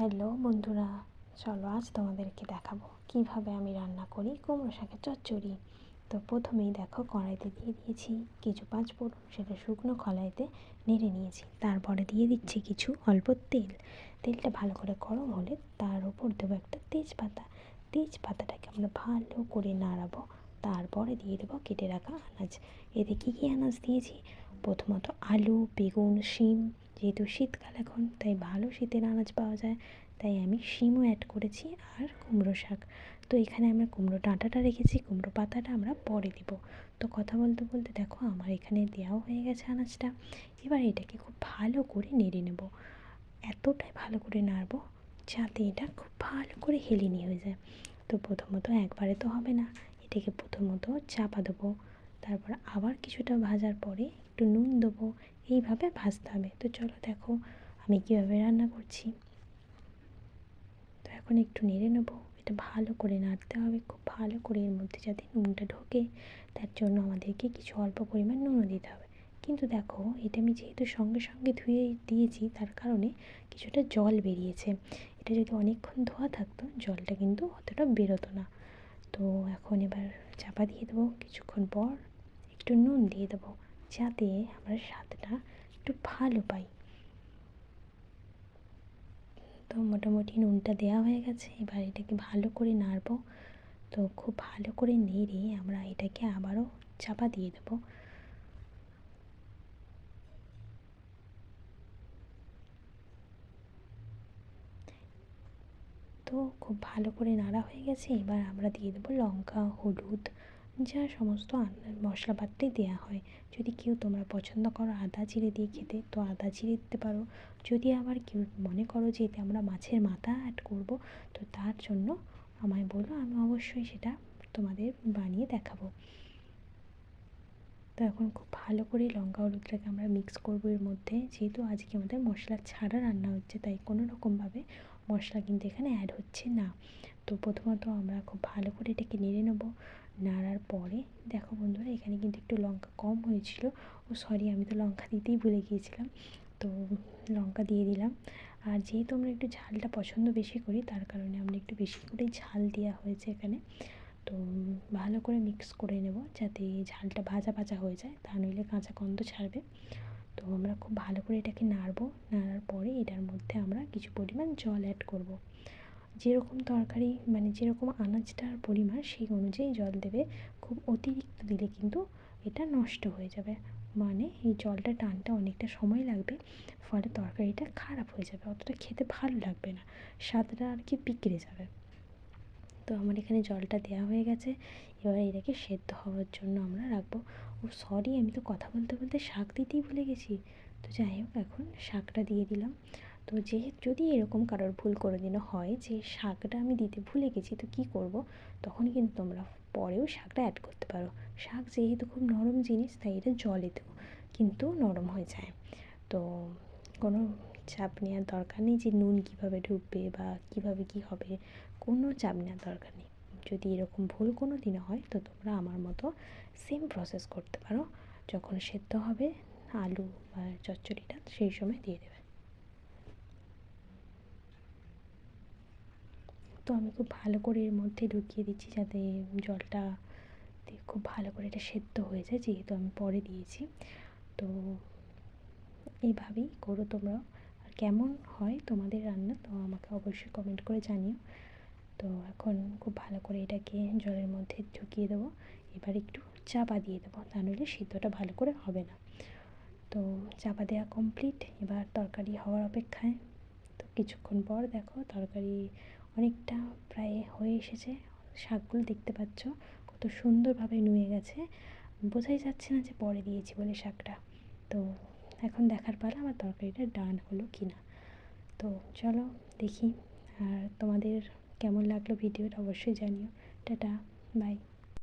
Hello বন্ধুরা, চলো আজ তোমাদেরকে দেখাবো কীভাবে আমি রান্না করি কুমড়ো শাকের চচ্চড়ি। তো প্রথমেই দেখো কড়াইতে দিয়ে দিয়েছি কিছু পাঁচ ফোড়ন সেটা শুকনো কড়াইতে নেড়ে নিয়েছি। তারপরে দিয়ে দিচ্ছি কিছু অল্প তেল। তেলটা ভালো করে গরম হলে তার উপর দেবো একটা তেজপাতা। তেজপাতাটাকে আমরা ভালো করে নাড়াবো, তারপরে দিয়ে দেবো কেটে রাখা আনাজ। এতে কী কী আনাজ দিয়েছি? প্রথমত আলু, বেগুন, শিম যেহেতু শীতকাল এখন, তাই ভালো শীতের আনাজ পাওয়া যায়। তাই আমি শিমও অ্যাড করেছি আর কুমড়ো শাক। তো এখানে আমরা কুমড়ো ডাঁটাটা রেখেছি, কুমড়ো পাতাটা আমরা পরে দিব। তো কথা বলতে বলতে দেখো, আমার এখানে দেওয়াও হয়ে গেছে আনাজটা। এবার এটাকে খুব ভালো করে নেড়ে নেব। এতটাই ভালো করে নাড়বো যাতে এটা খুব ভালো করে হেলিনি হয়ে যায়। তো প্রথমত একবারে তো হবে না, এটাকে প্রথমত চাপা দেবো। তারপর আবার কিছুটা ভাজার পরে একটু নুন দেবো। এইভাবে ভাজতে হবে। তো চলো দেখো আমি কীভাবে রান্না করছি। তো এখন একটু নেড়ে নেব। এটা ভালো করে নাড়তে হবে, খুব ভালো করে এর মধ্যে যাতে নুনটা ঢোকে। তার জন্য আমাদেরকে কিছু অল্প পরিমাণ নুনও দিতে হবে। কিন্তু দেখো, এটা আমি যেহেতু সঙ্গে সঙ্গে ধুয়ে দিয়েছি, তার কারণে কিছুটা জল বেরিয়েছে। এটা যদি অনেকক্ষণ ধোয়া থাকতো, জলটা কিন্তু অতটা বেরোতো না। তো এখন এবার চাপা দিয়ে দেবো। কিছুক্ষণ পর একটু নুন দিয়ে দেবো, যাতে আমরা স্বাদটা একটু ভালো পাই। তো মোটামুটি নুনটা দেওয়া হয়ে গেছে, এবার এটাকে ভালো করে নাড়বো। তো খুব ভালো করে নেড়ে আমরা এটাকে আবারও চাপা দিয়ে দেবো। তো খুব ভালো করে নাড়া হয়ে গেছে, এবার আমরা দিয়ে দেবো লঙ্কা, হলুদ যা সমস্ত মশলাপাতি দেওয়া হয়। যদি কেউ তোমরা পছন্দ করো আদা জিরে দিয়ে খেতে, তো আদা জিরে দিতে পারো। যদি আবার কেউ মনে করো যে এতে আমরা মাছের মাথা অ্যাড করব, তো তার জন্য আমায় বলো, আমি অবশ্যই সেটা তোমাদের বানিয়ে দেখাবো। তো এখন খুব ভালো করে লঙ্কা হলুদটাকে আমরা মিক্স করব এর মধ্যে। যেহেতু আজকে আমাদের মশলা ছাড়া রান্না হচ্ছে, তাই কোনো রকমভাবে মশলা কিন্তু এখানে অ্যাড হচ্ছে না। তো প্রথমত আমরা খুব ভালো করে এটাকে নেড়ে নেব। নাড়ার পরে, দেখো বন্ধুরা, এখানে কিন্তু একটু লঙ্কা কম হয়েছিল। ও সরি আমি তো লঙ্কা দিতেই ভুলে গিয়েছিলাম। তো লঙ্কা দিয়ে দিলাম। আর যেহেতু আমরা একটু ঝালটা পছন্দ বেশি করি, তার কারণে আমরা একটু বেশি করে ঝাল দেওয়া হয়েছে এখানে। তো ভালো করে মিক্স করে নেব যাতে ঝালটা ভাজা ভাজা হয়ে যায়, তা নইলে কাঁচা গন্ধ ছাড়বে। তো আমরা খুব ভালো করে এটাকে নাড়বো। নাড়ার পরে এটার মধ্যে আমরা কিছু পরিমাণ জল অ্যাড করব। যেরকম তরকারি মানে যেরকম আনাজটার পরিমাণ, সেই অনুযায়ী জল দেবে। খুব অতিরিক্ত দিলে কিন্তু এটা নষ্ট হয়ে যাবে। মানে এই জলটা টানতে অনেকটা সময় লাগবে, ফলে তরকারিটা খারাপ হয়ে যাবে, অতটা খেতে ভালো লাগবে না। স্বাদটা আর কি বিগড়ে যাবে। তো আমার এখানে জলটা দেওয়া হয়ে গেছে। এবার এটাকে সেদ্ধ হওয়ার জন্য আমরা রাখব। ও সরি আমি তো কথা বলতে বলতে শাক দিতেই ভুলে গেছি। তো যাই হোক, এখন শাকটা দিয়ে দিলাম। তো যে, যদি এরকম কারোর ভুল করে দিনও হয় যে শাকটা আমি দিতে ভুলে গেছি, তো কী করব? তখন কিন্তু তোমরা পরেও শাকটা অ্যাড করতে পারো। শাক যেহেতু খুব নরম জিনিস, তাই এটা জলে দেবো কিন্তু নরম হয়ে যায়। তো কোনো চাপ নেওয়ার দরকার নেই যে নুন কীভাবে ঢুকবে বা কীভাবে কী হবে। কোনো চাপ নেওয়ার দরকার নেই। যদি এরকম ভুল কোনো দিনও হয়, তো তোমরা আমার মতো সেম প্রসেস করতে পারো। যখন সেদ্ধ হবে, আলু বা চচ্চড়িটা সেই সময় দিয়ে দেবে। তো আমি খুব ভালো করে এর মধ্যে ঢুকিয়ে দিচ্ছি যাতে জলটা খুব ভালো করে এটা সেদ্ধ হয়ে যায়, যেহেতু আমি পরে দিয়েছি। তো এইভাবেই করো তোমরা আর কেমন হয় তোমাদের রান্না, তো আমাকে অবশ্যই কমেন্ট করে জানিও। তো এখন খুব ভালো করে এটাকে জলের মধ্যে ঢুকিয়ে দেবো। এবার একটু চাপা দিয়ে দেবো, তা নইলে সিদ্ধটা ভালো করে হবে না। তো চাপা দেওয়া কমপ্লিট এবার তরকারি হওয়ার অপেক্ষায়। তো কিছুক্ষণ পর দেখো তরকারি অনেকটা প্রায় হয়ে এসেছে। শাকগুলো দেখতে পাচ্ছ, কত সুন্দরভাবে নুয়ে গেছে। বোঝাই যাচ্ছে না যে পরে দিয়েছি বলে শাকটা। তো এখন দেখার পালা আমার তরকারিটা ডান হলো কি না তো চলো দেখি, আর তোমাদের কেমন লাগল ভিডিওটা অবশ্যই জানিও। Tata bye.